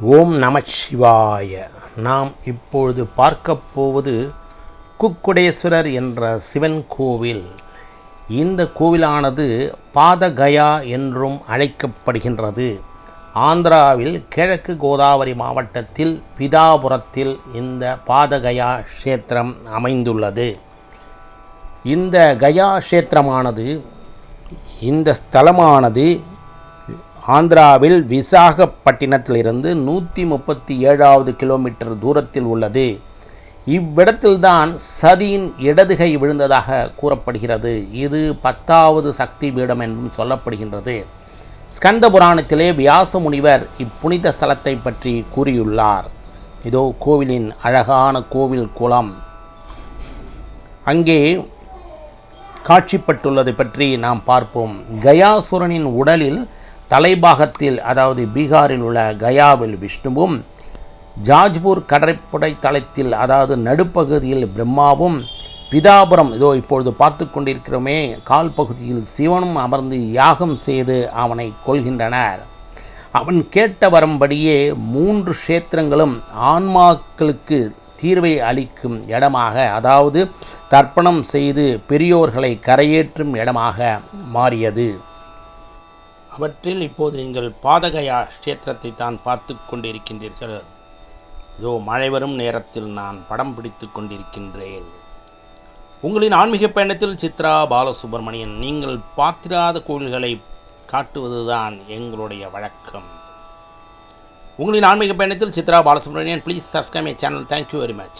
ஓம் நமச்சிவாய நாம் இப்பொழுது பார்க்கப் போவது குக்குடேஸ்வரர் என்ற சிவன் கோவில். இந்த கோவிலானது பாதகயா என்றும் அழைக்கப்படுகின்றது. ஆந்திராவில் கிழக்கு கோதாவரி மாவட்டத்தில் பிதாபுரத்தில் இந்த பாதகயா க்ஷேத்திரம் அமைந்துள்ளது. இந்த கயா க்ஷேத்திரமானது இந்த ஸ்தலமானது ஆந்திராவில் விசாகப்பட்டினத்திலிருந்து நூற்றி முப்பத்தி ஏழாவது கிலோமீட்டர் தூரத்தில் உள்ளது. இவ்விடத்தில்தான் சதியின் இடதுகை விழுந்ததாக கூறப்படுகிறது. இது பத்தாவது சக்தி பீடம் என்றும் சொல்லப்படுகின்றது. ஸ்கந்த புராணத்திலே வியாச முனிவர் இப்புனித ஸ்தலத்தை பற்றி கூறியுள்ளார். இதோ கோவிலின் அழகான கோவில் குளம். அங்கே காட்சிப்பட்டுள்ளது பற்றி நாம் பார்ப்போம். கயாசுரனின் உடலில் தலைபாகத்தில் அதாவது பீகாரில் உள்ள கயாவில் விஷ்ணுவும் ஜாஜ்பூர் கடற்படை தளத்தில் அதாவது நடுப்பகுதியில் பிரம்மாவும் பிதாபுரம் இதோ இப்பொழுது பார்த்து கொண்டிருக்கிறோமே கால் பகுதியில் சிவனும் அமர்ந்து யாகம் செய்து அவனை கொள்கின்றனர் அவன் கேட்ட வரும்படியே மூன்று க்ஷேத்திரங்களும் ஆன்மாக்களுக்கு தீர்வை அளிக்கும் இடமாக அதாவது தர்ப்பணம் செய்து பெரியோர்களை கரையேற்றும் இடமாக மாறியது. அவற்றில் இப்போது நீங்கள் பாதகயா க்ஷேத்திரத்தை தான் பார்த்து கொண்டிருக்கின்றீர்கள். இதோ மழை வரும் நேரத்தில் நான் படம் பிடித்து கொண்டிருக்கின்றேன். உங்களின் ஆன்மீக பயணத்தில் சித்ரா பாலசுப்ரமணியன் நீங்கள் பார்த்திராத கோவில்களை காட்டுவதுதான் எங்களுடைய வழக்கம். உங்களின் ஆன்மீக பயணத்தில் Chitra Balasubramanian please subscribe my channel thank you very much